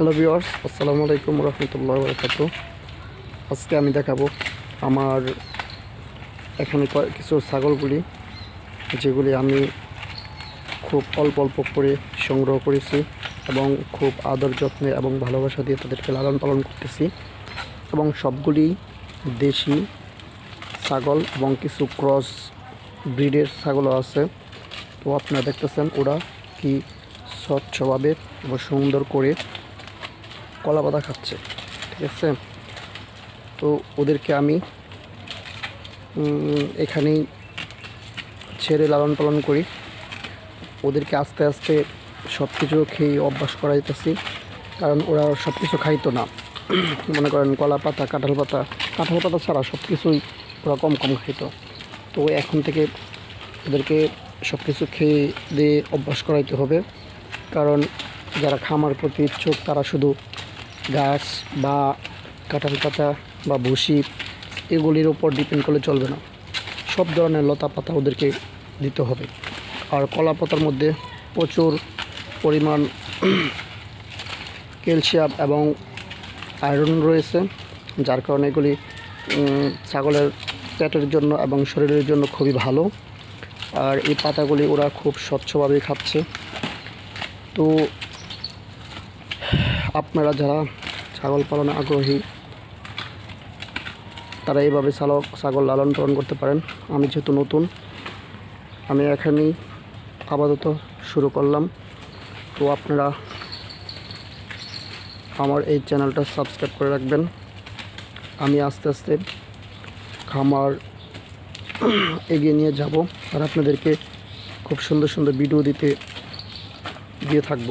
Hello viewers আসসালামু আলাইকুম রহমতুল্লাহ বরকাত আজকে আমি দেখাবো আমার এখানে কিছু ছাগলগুলি, যেগুলি আমি খুব অল্প অল্প করে সংগ্রহ করেছি এবং খুব আদর যত্নে এবং ভালোবাসা দিয়ে তাদেরকে লালন পালন করতেছি এবং সবগুলি দেশি ছাগল এবং কিছু ক্রস ব্রিডের ছাগলও আছে। তো আপনারা দেখতেছেন ওরা কি স্বচ্ছভাবে এবং সুন্দর করে কলা পাতা খাচ্ছে, ঠিক আছে? তো ওদেরকে আমি এখানেই ছেড়ে লালন পালন করি। ওদেরকে আস্তে আস্তে সব কিছু খেয়ে অভ্যাস করাইতেছি কারণ ওরা সব কিছু খাইতো না। মনে করেন কলা পাতা কাঁঠাল পাতা কাঁঠাল পাতা ছাড়া সব কিছুই ওরা কম কম খাইতো। তো এখন থেকে ওদেরকে সব কিছু খেয়ে দিয়ে অভ্যাস করাইতে হবে, কারণ যারা খামার প্রতি ইচ্ছুক তারা শুধু ঘাস বা কাঁঠাল পাতা বা ভুসি, এগুলির ওপর ডিপেন্ড করলে চলবে না। সব ধরনের লতা পাতা ওদেরকে দিতে হবে। আর কলা পাতার মধ্যে প্রচুর পরিমাণ ক্যালসিয়াম এবং আয়রন রয়েছে, যার কারণে এগুলি ছাগলের পেটের জন্য এবং শরীরের জন্য খুবই ভালো। আর এই পাতাগুলি ওরা খুব স্বচ্ছভাবে খাচ্ছে। তো আপনারা যারা ছাগল পালনে আগ্রহী, তারা এইভাবে ছাগল ছাগল লালন পালন করতে পারেন। আমি যেহেতু নতুন, আমি এখানেই আপাতত শুরু করলাম। তো আপনারা আমার এই চ্যানেলটা সাবস্ক্রাইব করে রাখবেন। আমি আস্তে আস্তে খামার এগিয়ে নিয়ে যাব আর আপনাদেরকে খুব সুন্দর সুন্দর ভিডিও দিতে, দিয়ে থাকব।